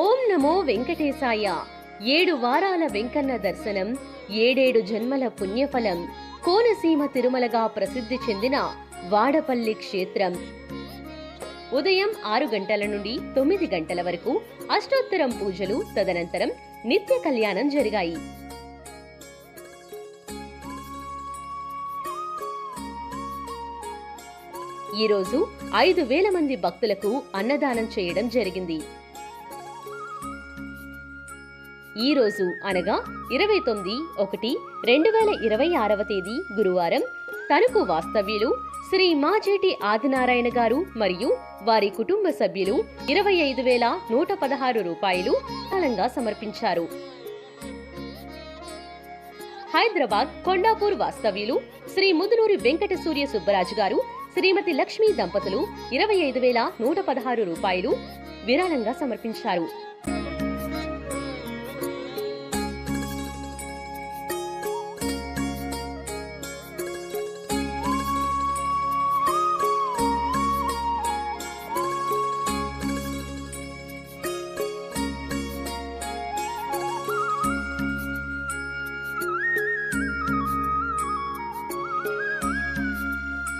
ఓం నమో వెంకటేశాయ. ఏడు వారాల వెంకన్న దర్శనం ఏడేడు జన్మల పుణ్యఫలం కోనసీమ తిరుమలగా ప్రసిద్ధి చెందిన వాడపల్లి క్షేత్రం. ఉదయం ఆరు గంటల నుండి తొమ్మిది గంటల వరకు అష్టోత్తరం పూజలు తదనంతరం నిత్య కళ్యాణం జరిగాయి. ఈరోజు ఐదు వేల మంది భక్తులకు అన్నదానం చేయడం జరిగింది. ఈ రోజు అనగా ఇరవై తొమ్మిది ఒకటి రెండు వేల ఇరవై ఆరవ తేదీ గురువారం తణుకు వాస్తవ్యులు శ్రీ మాజేటి ఆదినారాయణ గారు మరియు వారి కుటుంబ సభ్యులు ఇరవై ఐదు వేల నూట పదహారు రూపాయలు ఫలంగా సమర్పించారు. హైదరాబాద్ కొండాపూర్ వాస్తవ్యులు శ్రీ ముదునూరి వెంకట సూర్య సుబ్బరాజు గారు శ్రీమతి లక్ష్మీ దంపతులు ఇరవై ఐదు వేల నూట పదహారు రూపాయలు విరాళంగా సమర్పించారు.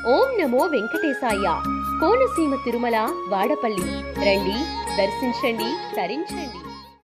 ఓం నమో వెంకటేశాయ. కోనసీమ తిరుమల వాడపల్లి. రండి దర్శించండి తరించండి.